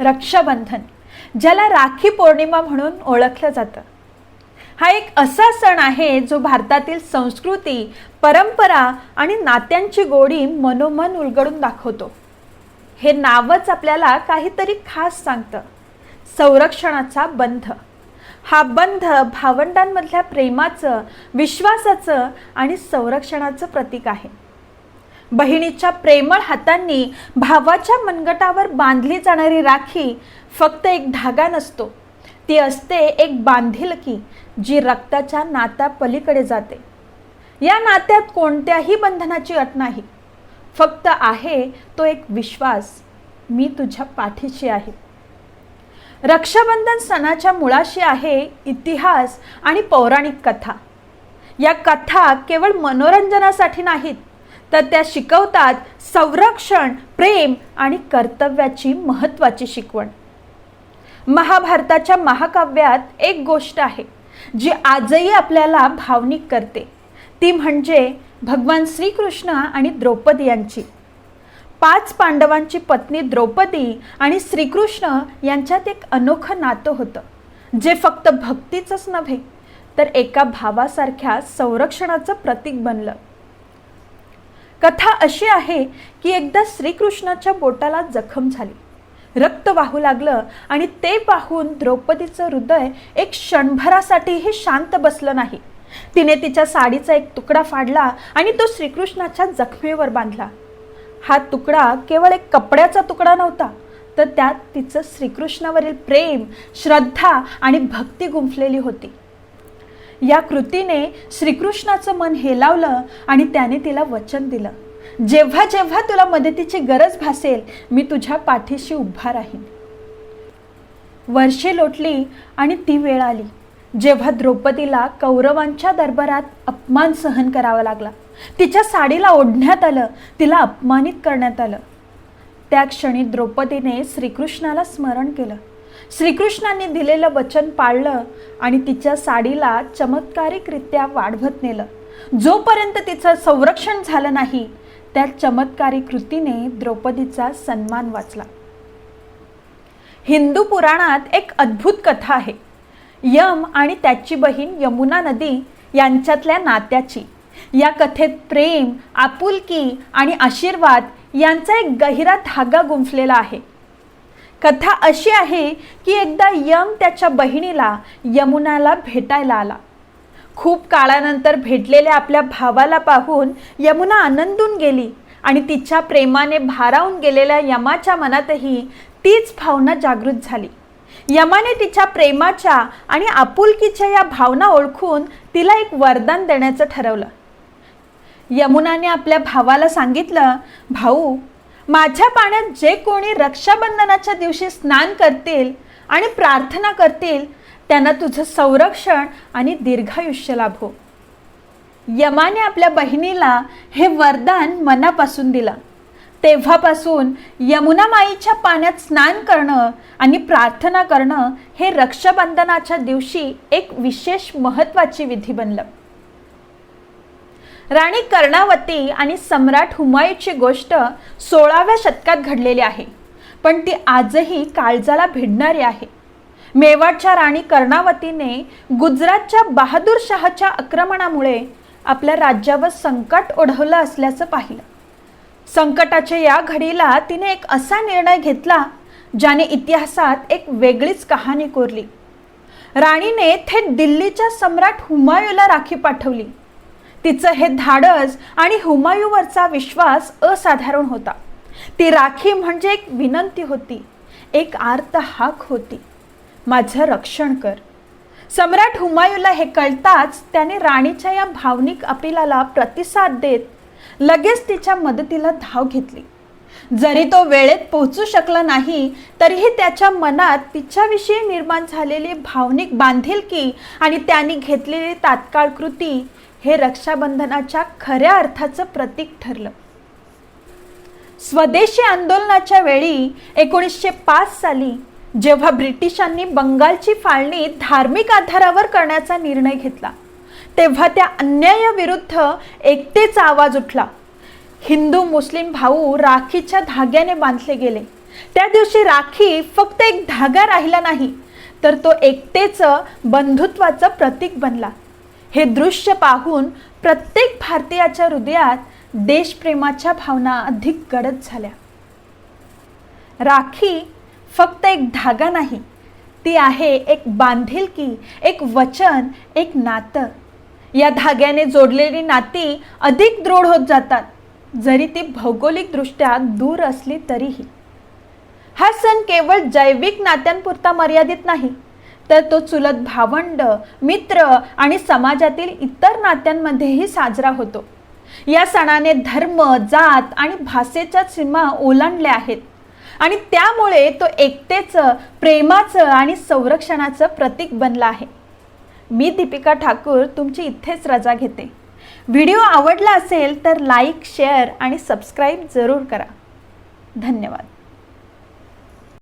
रक्षाबंधन ज्याला राखी पौर्णिमा म्हणून ओळखलं जातं. हा एक असा सण आहे जो भारतातील संस्कृती परंपरा आणि नात्यांची गोडी मनोमन उलगडून दाखवतो. हे नावच आपल्याला काहीतरी खास सांगतं. संरक्षणाचा बंध. हा बंध भावंडांमधल्या प्रेमाचं विश्वासाचं आणि संरक्षणाचं प्रतीक आहे. बहिणीच्या प्रेमळ हातांनी भावाच्या मनगटावर बांधली जाणारी राखी फक्त एक धागा नसतो. ती असते एक बांधिलकी जी रक्ताच्या नात्या पलीकडे जाते. या नात्यात कोणत्याही बंधनाची अट नाही. फक्त आहे तो एक विश्वास मी तुझ्या पाठीशी आहे. रक्षाबंधन सणाच्या मुळाशी आहे इतिहास आणि पौराणिक कथा. या कथा केवळ मनोरंजनासाठी नाहीत तर त्या शिकवतात संरक्षण प्रेम आणि कर्तव्याची महत्त्वाची शिकवण. महाभारताच्या महाकाव्यात एक गोष्ट आहे जी आजही आपल्याला भावनिक करते. ती म्हणजे भगवान श्रीकृष्ण आणि द्रौपदी यांची. पाच पांडवांची पत्नी द्रौपदी आणि श्रीकृष्ण यांच्यात एक अनोखं नातं होतं जे फक्त भक्तीचंच नव्हे तर एका भावासारख्या संरक्षणाचं प्रतीक बनलं. कथा अशी आहे की एकदा श्रीकृष्णाच्या बोटाला जखम झाली. रक्त वाहू लागलं आणि ते पाहून द्रौपदीचं हृदय एक क्षणभरासाठीही शांत बसलं नाही. तिने तिच्या साडीचा एक तुकडा फाडला आणि तो श्रीकृष्णाच्या जखमेवर बांधला. हा तुकडा केवळ एक कपड्याचा तुकडा नव्हता तर त्यात तिचं श्रीकृष्णावरील प्रेम श्रद्धा आणि भक्ती गुंफलेली होती. या कृतीने श्रीकृष्णाचं मन हेलावलं आणि त्याने तिला वचन दिलं. जेव्हा जेव्हा तुला मदतीची गरज भासेल मी तुझ्या पाठीशी उभा राहीन. वर्षे लोटली आणि ती वेळ आली. जेव्हा द्रौपदीला कौरवांच्या दरबारात अपमान सहन करावा लागला. तिच्या साडीला ओढण्यात आलं तिला अपमानित करण्यात आलं. त्या क्षणी द्रौपदीने श्रीकृष्णाला स्मरण केलं. श्रीकृष्णाने दिलेलं वचन पाळलं आणि तिच्या साडीला चमत्कारिकरित्या वाढवत नेलं. जोपर्यंत तिचं संरक्षण झालं नाही त्या चमत्कारी कृतीने द्रौपदीचा सन्मान वाचला. हिंदू पुराणात एक अद्भुत कथा आहे. यम आणि त्याची बहीण यमुना नदी यांच्यातल्या नात्याची. या कथेत प्रेम आपुलकी आणि आशीर्वाद यांचा एक गहिरा धागा गुंफलेला आहे. कथा अशी आहे की एकदा यम त्याच्या बहिणीला यमुनाला भेटायला आला. खूप काळानंतर भेटलेल्या आपल्या भावाला पाहून यमुना आनंदून गेली आणि तिच्या प्रेमाने भारावून गेलेल्या यमाच्या मनातही तीच भावना जागृत झाली. यमाने तिच्या प्रेमाच्या आणि आपुलकीच्या या भावना ओळखून तिला एक वरदान देण्याचं ठरवलं. यमुनाने आपल्या भावाला सांगितलं भाऊ माझ्या पाण्यात जे कोणी रक्षाबंधनाच्या दिवशी स्नान करतील आणि प्रार्थना करतील त्यांना तुझं संरक्षण आणि दीर्घायुष्य लाभो. यमाने आपल्या बहिणीला हे वरदान मनापासून दिलं. तेव्हापासून यमुना माईच्या पाण्यात स्नान करणं आणि प्रार्थना करणं हे रक्षाबंधनाच्या दिवशी एक विशेष महत्त्वाची विधी बनलं. राणी कर्णावती आणि सम्राट हुमायूची गोष्ट सोळाव्या शतकात घडलेली आहे. पण ती आजही काळजाला भिडणारी आहे. मेवाडच्या राणी कर्णावतीने गुजरातच्या बहादूर शहाच्या आक्रमणामुळे आपल्या राज्यावर संकट ओढवलं असल्याचं पाहिलं. संकटाच्या या घडीला तिने एक असा निर्णय घेतला ज्याने इतिहासात एक वेगळीच कहाणी कोरली. राणीने थेट दिल्लीच्या सम्राट हुमायूला राखी पाठवली. तिचं हे धाडस आणि हुमायूवरचा विश्वास असाधारण होता. ती राखी म्हणजे एक विनंती होती एक आर्त हाक होती. माझं रक्षण कर. सम्राट हुमायूला हे कळताच त्याने राणीच्या या भावनिक अपिलाला प्रतिसाद देत लगेच तिच्या मदतीला धाव घेतली. जरी तो वेळेत पोहोचू शकला नाही तरीही त्याच्या मनात तिच्याविषयी निर्माण झालेली भावनिक बांधिलकी आणि त्यांनी घेतलेली तात्काळ कृती हे रक्षाबंधनाच्या खऱ्या अर्थाचं प्रतीक ठरलं. स्वदेशी आंदोलनाच्या वेळी एकोणीसशे पाच साली जेव्हा ब्रिटिशांनी बंगालची फाळणी धार्मिक आधारावर करण्याचा निर्णय घेतला तेव्हा त्या अन्यायाविरुद्ध एकतेचा आवाज उठला. हिंदू मुस्लिम भाऊ राखीच्या धाग्याने बांधले गेले. त्या दिवशी राखी फक्त एक धागा राहिला नाही तर तो एकतेचं बंधुत्वाचं प्रतीक बनला. हे दृश्य पाहून प्रत्येक भारतीयाच्या हृदयात देशप्रेमाच्या भावना अधिक गडद झाल्या. राखी फक्त एक धागा नाही ती आहे एक बांधिलकी एक वचन एक नातं. या धाग्याने जोडलेली नाती अधिक दृढ होत जातात जरी ती भौगोलिकदृष्ट्या दूर असली तरीही. हा सण केवळ जैविक नात्यांपुरता मर्यादित नाही तर तो चुलत भावंड मित्र आणि समाजातील इतर नात्यांमध्येही साजरा होतो. या सणाने धर्म जात आणि भाषेच्या सीमा ओलांडल्या आहेत. आणि त्यामुळे तो एकतेचं प्रेमाचं आणि संरक्षणाचं प्रतीक बनला आहे. मी दीपिका ठाकूर तुमची इथेच रजा घेते. व्हिडिओ आवडला असेल तर लाईक शेअर आणि सबस्क्राईब जरूर करा. धन्यवाद.